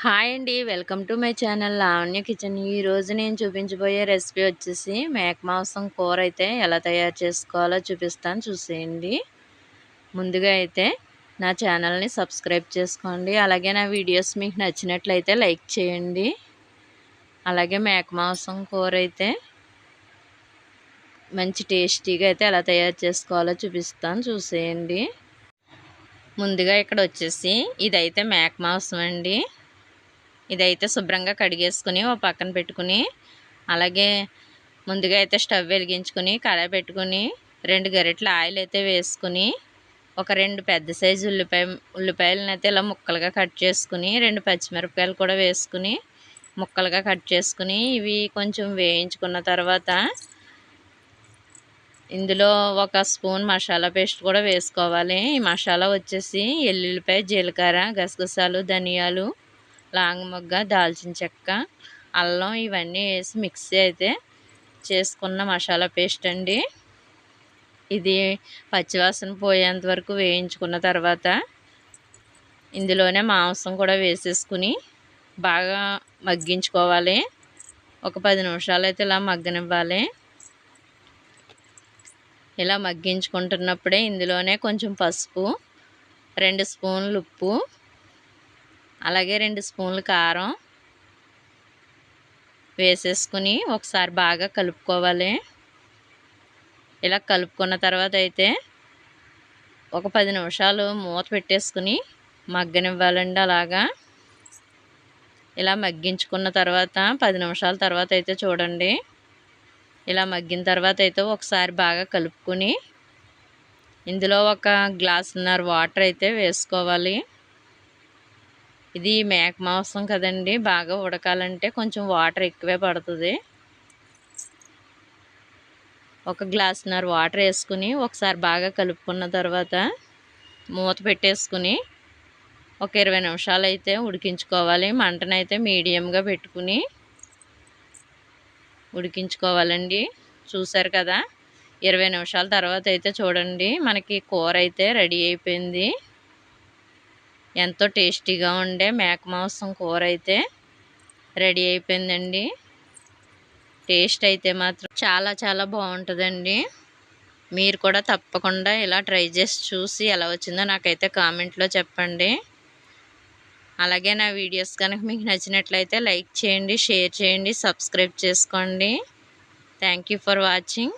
Hi అండి. Welcome to my channel Lavanya kitchen. ఈరోజు నేను చూపించబోయే రెసిపీ వచ్చేసి మేక మాంసం కూర అయితే ఎలా తయారు చేసుకోవాలో చూపిస్తాను. చూసేయండి. ముందుగా అయితే నా ఛానల్ని సబ్స్క్రైబ్ చేసుకోండి. అలాగే నా వీడియోస్ మీకు నచ్చినట్లయితే లైక్ చేయండి. అలాగే మేక మాంసం కూర అయితే మంచి టేస్టీగా అయితే ఎలా తయారు చేసుకోవాలో చూపిస్తాను. చూసేయండి. ముందుగా ఇక్కడ వచ్చేసి ఇదైతే మేక మాంసం అండి. ఇదైతే శుభ్రంగా కడిగేసుకుని ఓ పక్కన పెట్టుకుని అలాగే ముందుగా అయితే స్టవ్ వెలిగించుకుని కడాయి పెట్టుకుని రెండు గరిటెల ఆయిల్ అయితే వేసుకుని ఒక రెండు పెద్ద సైజు ఉల్లిపాయ ఉల్లిపాయలను అయితే ఇలా ముక్కలుగా కట్ చేసుకుని రెండు పచ్చిమిరపకాయలు కూడా వేసుకుని ముక్కలుగా కట్ చేసుకుని ఇవి కొంచెం వేయించుకున్న తర్వాత ఇందులో ఒక స్పూన్ మసాలా పేస్ట్ కూడా వేసుకోవాలి. ఈ మసాలా వచ్చేసి ఎల్లుల్లిపాయ జీలకర్ర గసగసాలు ధనియాలు లాంగ్ మొగ్గ దాల్చిన చెక్క అల్లం ఇవన్నీ వేసి మిక్సీ అయితే చేసుకున్న మసాలా పేస్ట్ అండి. ఇది పచ్చివాసన పోయేంత వరకు వేయించుకున్న తర్వాత ఇందులోనే మాంసం కూడా వేసేసుకుని బాగా మగ్గించుకోవాలి. ఒక పది నిమిషాలు అయితే ఇలా మగ్గనివ్వాలి. ఇలా మగ్గించుకుంటున్నప్పుడే ఇందులోనే కొంచెం పసుపు రెండు స్పూన్లు ఉప్పు అలాగే రెండు స్పూన్లు కారం వేసేసుకుని ఒకసారి బాగా కలుపుకోవాలి. ఇలా కలుపుకున్న తర్వాత అయితే ఒక పది నిమిషాలు మూత పెట్టేసుకుని మగ్గనివ్వాలండి అలాగా. ఇలా మగ్గించుకున్న తర్వాత పది నిమిషాల తర్వాత అయితే చూడండి. ఇలా మగ్గిన తర్వాత అయితే ఒకసారి బాగా కలుపుకొని ఇందులో ఒక గ్లాసున్నర వాటర్ అయితే వేసుకోవాలి. ఇది మేక మాంసం కదండి. బాగా ఉడకాలంటే కొంచెం వాటర్ ఎక్కువే పడుతుంది. ఒక గ్లాసున్నర వాటర్ వేసుకుని ఒకసారి బాగా కలుపుకున్న తర్వాత మూత పెట్టేసుకుని ఒక ఇరవై నిమిషాలు అయితే ఉడికించుకోవాలి. మంటనైతే మీడియంగా పెట్టుకుని ఉడికించుకోవాలండి. చూసారు కదా? ఇరవై నిమిషాల తర్వాత అయితే చూడండి మనకి కూర అయితే రెడీ అయిపోయింది. ఎంతో టేస్టీగా ఉండే మేక మాంసం కూర అయితే రెడీ అయిపోయిందండి. టేస్ట్ అయితే మాత్రం చాలా చాలా బాగుంటుందండి. మీరు కూడా తప్పకుండా ఇలా ట్రై చేసి చూసి ఎలా వచ్చిందో నాకైతే కామెంట్లో చెప్పండి. అలాగే నా వీడియోస్ కనుక మీకు నచ్చినట్లయితే లైక్ చేయండి షేర్ చేయండి సబ్స్క్రైబ్ చేసుకోండి. Thank for watching.